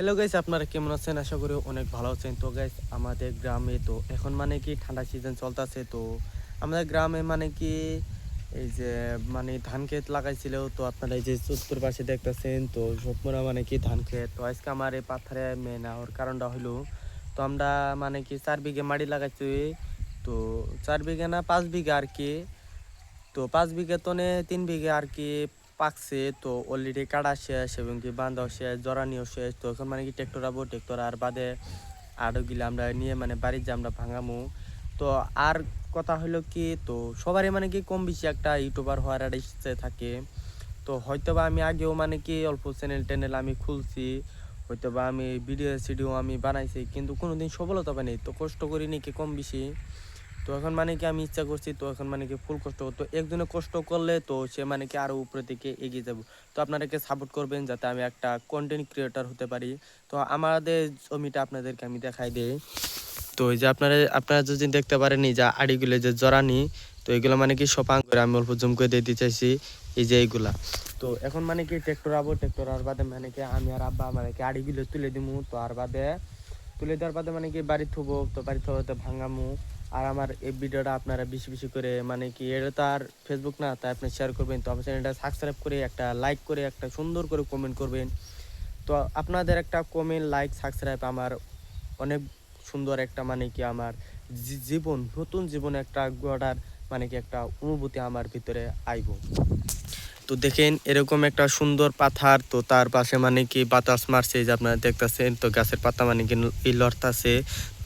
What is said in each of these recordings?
Hello guys আপনারা কেমন আছেন? আশা করি অনেক ভালো আছেন। তো গাইস আমাদের গ্রামে তো এখন মানে কি ঠান্ডা সিজন চলতেছে, তো আমাদের গ্রামে মানে কি এই যে মানে ধান ক্ষেত লাগাইছিল, তো আপনারা এই যে উত্তর পাশে দেখতেছেন, তো সবমরা মানে কি ধান ক্ষেত। তো আজকে আমার এই পাথারে মেন হওয়ার কারণটা হলো তো আমরা মানে কি চার বিঘে মাটি লাগাইছি, তো চার বিঘে না পাঁচ বিঘা আর কি। তো পাঁচ বিঘে তনে তিন বিঘে আর কি পাকছে, তো অলরেডি কাটা শেষ এবং কি বাঁধাও শেষ জরানিও শেষ, তো এখন মানে কি ট্রেক্টর আবো ট্রেক্টর আর বাদে আরও গিলে আমরা নিয়ে মানে বাড়ির যে আমরা ভাঙামু। তো আর কথা হলো কি, তো সবারই মানে কি কম বেশি একটা ইউটিউবার হওয়ার একটা ইচ্ছে থাকে। তো হয়তো বা আমি আগেও মানে কি অল্প চ্যানেল ট্যানেল আমি খুলছি হয়তো বা আমি ভিডিও সিডিও আমি বানাইছি, কিন্তু কোনোদিন সফলতা পাইনি, তো কষ্ট করিনি কি কম বেশি। তো এখন মানে কি আমি ইচ্ছা করছি, তো এখন মানে কি ফুল কষ্ট তো একজনে কষ্ট করলে তো সে মানে কি আরও উপরে থেকে এগিয়ে যাব। তো আপনাদেরকে সাপোর্ট করবেন যাতে আমি একটা কন্টেন্ট ক্রিয়েটর হতে পারি। তো আমাদের জমিটা আপনাদেরকে আমি দেখাই দিই। তো এই যে আপনারা আপনারা যদি দেখতে পারেন এই যে আড়িগুলো যে জরানি, তো এগুলো মানে কি সপাং করে আমি অল্প জুম করে দিতে চাইছি এই যে এইগুলা। তো এখন মানে কি ট্রেক্টর আবো ট্রেক্টর আর বাদে মানে কি আমি আর আব্বা মানে কি আড়িগুলো তুলে দিমু। তো আর বাদে, তুলে দেওয়ার বাদে মানে কি বাড়ি থবো, তো বাড়ি থবতে ভাঙামু। আর আমার এই ভিডিওটা আপনারা বেশি বেশি করে মানে কি, এটা তো আর ফেসবুক না, তাই আপনি শেয়ার করবেন। তো আমার চ্যানেলটা সাবস্ক্রাইব করে, একটা লাইক করে, একটা সুন্দর করে কমেন্ট করবেন। তো আপনাদের একটা কমেন্ট লাইক সাবস্ক্রাইব আমার অনেক সুন্দর একটা মানে কি আমার জীবন, নতুন জীবন একটা গড়ার মানে কি একটা অনুভূতি আমার ভিতরে আইব। তো দেখেন, এরকম একটা সুন্দর পাথার, তো তার পাশে মানে কি বাতাস মারছে যে আপনারা দেখতেছেন, তো গাছের পাতা মানে কি লড়তাছে।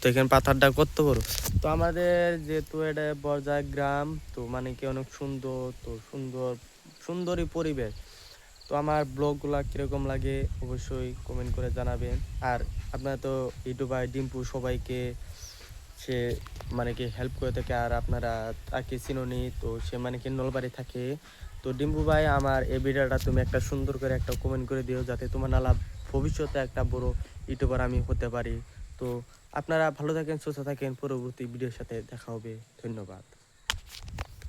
তো এখানে পাথারটা কত বড়? তো আমাদের যেহেতু এটা বরজা গ্রাম, তো মানে কি অনেক সুন্দর, তো সুন্দর, সুন্দরই পরিবেশ। তো আমার ব্লগগুলা কীরকম লাগে অবশ্যই কমেন্ট করে জানাবেন। আর আপনারা তো ইউটিউবার ডিম্পু সবাইকে সে মানে কি হেল্প করে থাকে আর আপনারা তাকে চিননি, তো সে মানে কি নলবাড়ি থাকে। তো ডিম্পু ভাই, আমার এই ভিডিওটা তুমি একটা সুন্দর করে একটা কমেন্ট করে দিও যাতে তোমার নালা ভবিষ্যতে একটা বড় ইউটিউবার আমি হতে পারি। তো আপনারা ভালো থাকেন সুস্থ থাকেন। পরবর্তী ভিডিওর সাথে দেখা হবে। ধন্যবাদ।